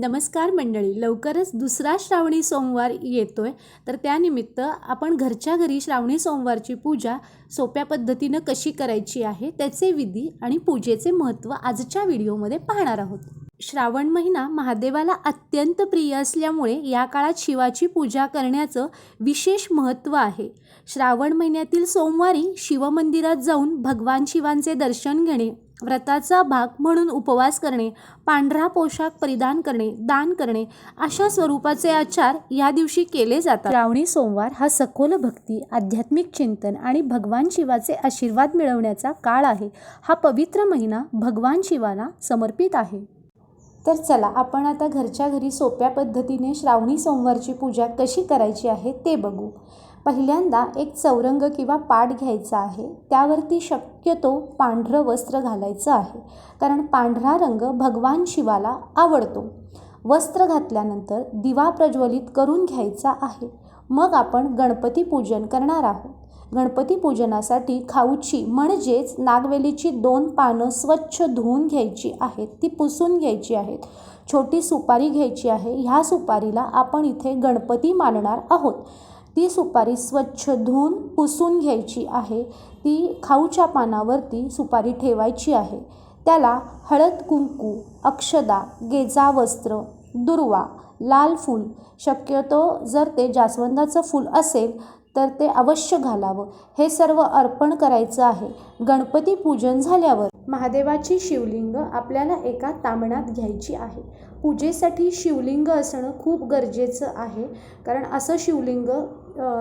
नमस्कार मंडळी लवकरच दुसरा श्रावणी सोमवार येतोय. तर त्यानिमित्त आपण घरच्या घरी श्रावणी सोमवारची पूजा सोप्या पद्धतीनं कशी करायची आहे त्याचे विधी आणि पूजेचे महत्त्व आजच्या व्हिडिओमध्ये पाहणार आहोत. श्रावण महिना महादेवाला अत्यंत प्रिय असल्यामुळे या काळात शिवाची पूजा करण्याचं विशेष महत्त्व आहे. श्रावण महिन्यातील सोमवारी शिवमंदिरात जाऊन भगवान शिवांचे दर्शन घेणे व्रताचा भाग म्हणून उपवास करणे पांढरा पोशाख परिधान करणे दान करणे अशा स्वरूपाचे आचार या दिवशी केले जातात. श्रावणी सोमवार हा सखोल भक्ती आध्यात्मिक चिंतन आणि भगवान शिवाचे आशीर्वाद मिळवण्याचा काळ आहे. हा पवित्र महिना भगवान शिवाला समर्पित आहे. तर चला आपण आता घरच्या घरी सोप्या पद्धतीने श्रावणी सोमवारची पूजा कशी करायची आहे ते बघू. पहिल्यांदा एक चौरंग किंवा पाट घ्यायचा आहे. त्यावरती शक्यतो पांढरं वस्त्र घालायचं आहे. कारण पांढरा रंग भगवान शिवाला आवडतो. वस्त्र घातल्यानंतर दिवा प्रज्वलित करून घ्यायचा आहे. मग आपण गणपती पूजन करणार आहोत. गणपती पूजनासाठी खाऊची म्हणजेच नागवेलीची दोन पानं स्वच्छ धुवून घ्यायची आहेत. ती पुसून घ्यायची आहेत. छोटी सुपारी घ्यायची आहे. ह्या सुपारीला आपण इथे गणपती मानणार आहोत. ती सुपारी स्वच्छ धुवून पुसून घ्यायची आहे. ती खाऊच्या पानावरती सुपारी ठेवायची आहे. त्याला हळद कुंकू अक्षदा गेजा वस्त्र दुर्वा लाल फूल शक्यतो जर ते जास्वंदाचं फूल असेल तर ते अवश्य घालावं. हे सर्व अर्पण करायचं आहे. गणपती पूजन झाल्यावर महादेवाची शिवलिंग आपल्याला एका तांबणात घ्यायची आहे. पूजेसाठी शिवलिंग असणं खूप गरजेचं आहे. कारण असं शिवलिंग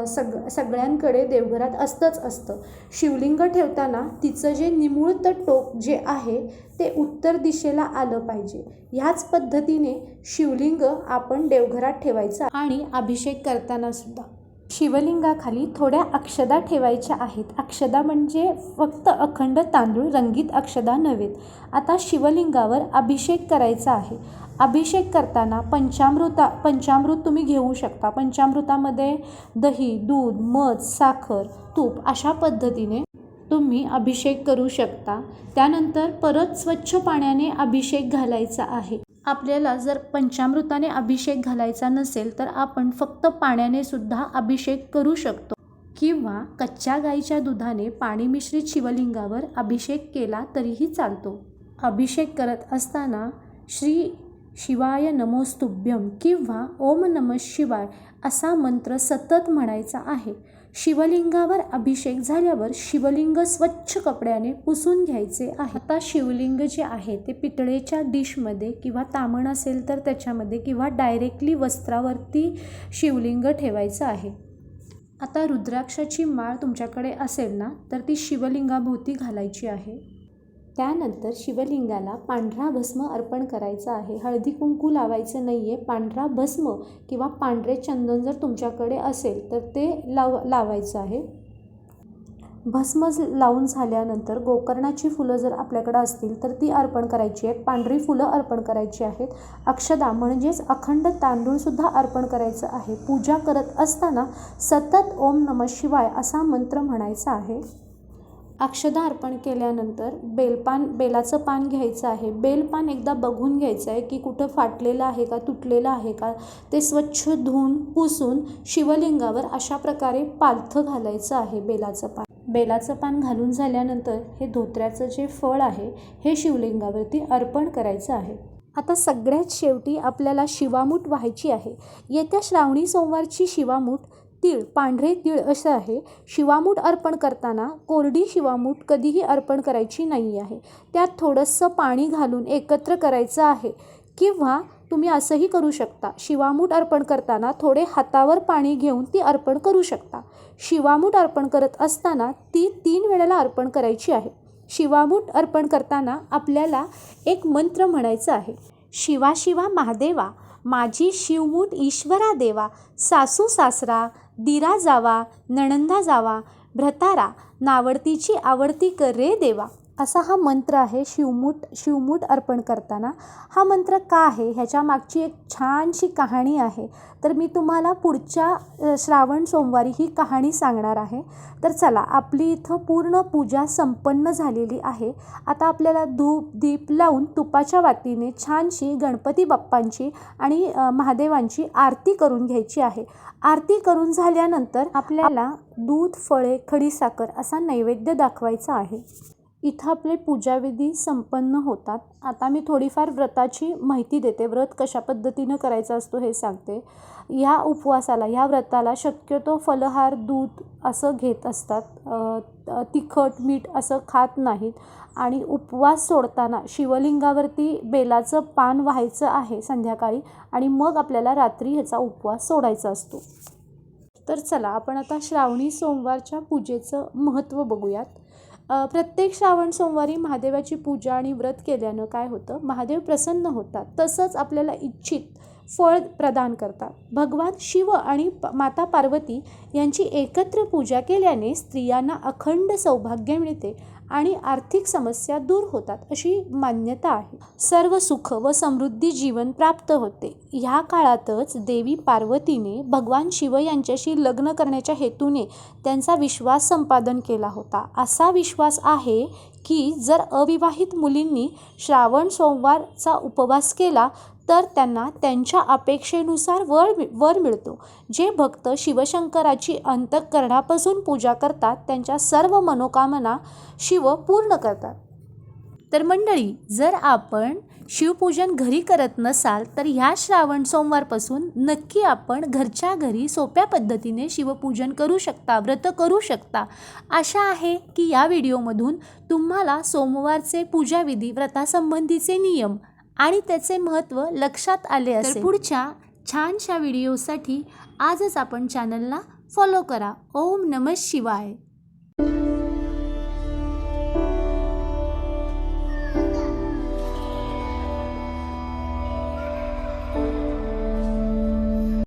सग सगळ्यांकडे देवघरात असतंच असतं. शिवलिंग ठेवताना तिचं जे निमुळत टोक जे आहे ते उत्तर दिशेला आलं पाहिजे. ह्याच पद्धतीने शिवलिंग आपण देवघरात ठेवायचं आणि अभिषेक करताना सुद्धा. शिवलिंगाखाली थोड्या अक्षदा ठेवायच्या आहेत. अक्षदा म्हणजे फक्त अखंड तांदूळ रंगीत अक्षदा नव्हेत आता शिवलिंगावर अभिषेक करायचा आहे. अभिषेक करताना पंचामृता पंचामृत तुम्ही घेऊ शकता. पंचामृतामध्ये दही दूध मध साखर तूप अशा पद्धतीने तुम्ही अभिषेक करू शकता. त्यानंतर परत स्वच्छ पाण्याने अभिषेक घालायचा आहे. आपल्याला जर पंचामृताने अभिषेक घालायचा नसेल तर आपण फक्त पाण्याने सुद्धा अभिषेक करू शकतो. किंवा कच्च्या गाईच्या दुधाने पाणी मिश्रित शिवलिंगावर अभिषेक केला तरीही चालतो. अभिषेक करत असताना श्री शिवाय नमोस्तुभ्यम किंवा ओम नम शिवाय असा मंत्र सतत म्हणायचा आहे. शिवलिंगावर अभिषेक झाल्यावर शिवलिंग स्वच्छ कपड्याने पुसून घ्यायचे आहे. आता शिवलिंग जे आहे ते पितळेच्या डिशमध्ये किंवा तामण असेल तर त्याच्यामध्ये किंवा डायरेक्टली वस्त्रावरती शिवलिंग ठेवायचं आहे. आता रुद्राक्षाची माळ तुमच्याकडे असेल ना तर ती शिवलिंगाभोवती घालायची आहे. त्यानंतर शिवलिंगाला पांढरा भस्म अर्पण करायचा आहे. हळदी कुंकू लावायचं नाही आहे पांढरा भस्म किंवा पांढरे चंदन जर तुमच्याकडे असेल तर ते लाव लावायचं आहे. भस्म लावून झाल्यानंतर गोकर्णाची फुलं जर आपल्याकडं असतील तर ती अर्पण करायची आहेत. पांढरी फुलं अर्पण करायची आहेत. अक्षदा म्हणजेच अखंड तांदूळसुद्धा अर्पण करायचं आहे. पूजा करत असताना सतत ओम नम शिवाय असा मंत्र म्हणायचा आहे. अक्षदा अर्पण केल्यानंतर बेलपान बेलाचं पान घ्यायचं आहे. बेलपान एकदा बघून घ्यायचं आहे की कुठं फाटलेलं आहे का तुटलेलं आहे का? ते स्वच्छ धुवून पुसून शिवलिंगावर अशा प्रकारे पालथं घालायचं आहे बेलाचं पान. बेलाचं पान घालून झाल्यानंतर हे धोत्र्याचं जे फळ आहे हे शिवलिंगावरती अर्पण करायचं आहे. आता सगळ्यात शेवटी आपल्याला शिवामूठ व्हायची आहे. येत्या श्रावणी सोमवारची शिवामूठ तीळ पांढरे तीळ असं आहे. शिवामूठ अर्पण करताना कोरडी शिवामूठ कधीही अर्पण करायची नाही आहे. त्यात थोडंसं पाणी घालून एकत्र करायचं आहे. किंवा तुम्ही असंही करू शकता. शिवामूठ अर्पण करताना थोडे हातावर पाणी घेऊन ती अर्पण करू शकता. शिवामूठ अर्पण करत असताना ती तीन वेळेला अर्पण करायची आहे. शिवामूठ अर्पण करताना आपल्याला एक मंत्र म्हणायचं आहे. शिवा शिवा महादेवा माझी शिवमूठ ईश्वरा देवा सासू सासरा दिरा जावा नणंदा जावा भ्रतारा नावडतीची आवडती कर रे देवा. असा हा मंत्र आहे शिवमूठ शिवमूठ अर्पण करताना. हा मंत्र का आहे? ह्याच्या मागची एक छानशी कहाणी आहे. तर मी तुम्हाला पुढच्या श्रावण सोमवारी ही कहाणी सांगणार आहे. तर चला आपली इथं पूर्ण पूजा संपन्न झालेली आहे. आता आपल्याला धूप दीप लावून तुपाच्या वातीने छानशी गणपती बाप्पांची आणि महादेवांची आरती करून घ्यायची आहे. आरती करून झाल्यानंतर आपल्याला दूध फळे खडीसाखर असा नैवेद्य दाखवायचा आहे. इथं आपले पूजाविधी संपन्न होतात. आता मी थोडीफार व्रताची माहिती देते. व्रत कशा पद्धतीनं करायचा असतो हे सांगते. ह्या उपवासाला ह्या व्रताला शक्यतो फलहार दूध असं घेत असतात. तिखट मीठ असं खात नाहीत. आणि उपवास सोडताना शिवलिंगावरती बेलाचं पान व्हायचं आहे संध्याकाळी आणि मग आपल्याला रात्री ह्याचा उपवास सोडायचा असतो. तर चला आपण आता श्रावणी सोमवारच्या पूजेचं महत्त्व बघूयात. प्रत्येक श्रावण सोमवारी महादेवाची पूजा आणि व्रत केल्यानं काय होतं? महादेव प्रसन्न होतात. तसंच आपल्याला इच्छित फळ प्रदान करतात. भगवान शिव आणि प- माता पार्वती यांची एकत्र पूजा केल्याने स्त्रियांना अखंड सौभाग्य मिळते. आणि आर्थिक समस्या दूर होतात अशी मान्यता आहे. सर्व सुख व समृद्धी जीवन प्राप्त होते. ह्या काळातच देवी पार्वतीने भगवान शिव यांच्याशी लग्न करण्याच्या हेतूने त्यांचा विश्वास संपादन केला होता. असा विश्वास आहे की जर अविवाहित मुलींनी श्रावण सोमवारचा उपवास केला तर त्यांना त्यांच्या अपेक्षेनुसार वर वर मिळतो. जे भक्त शिवशंकराची अंतःकरणापासून पूजा करतात त्यांच्या सर्व मनोकामना शिव पूर्ण करतात. तर मंडळी जर आपण शिवपूजन घरी करत नसाल तर ह्या श्रावण सोमवारपासून नक्की आपण घरच्या घरी सोप्या पद्धतीने शिवपूजन करू शकता व्रत करू शकता. आशा आहे की या व्हिडिओमधून तुम्हाला सोमवारचे पूजाविधी व्रतासंबंधीचे नियम आणि त्याचे महत्त्व लक्षात आले असेल. पुढच्या छानशा व्हिडिओसाठी आजच आपण चॅनलला फॉलो करा. ओम नमः शिवाय.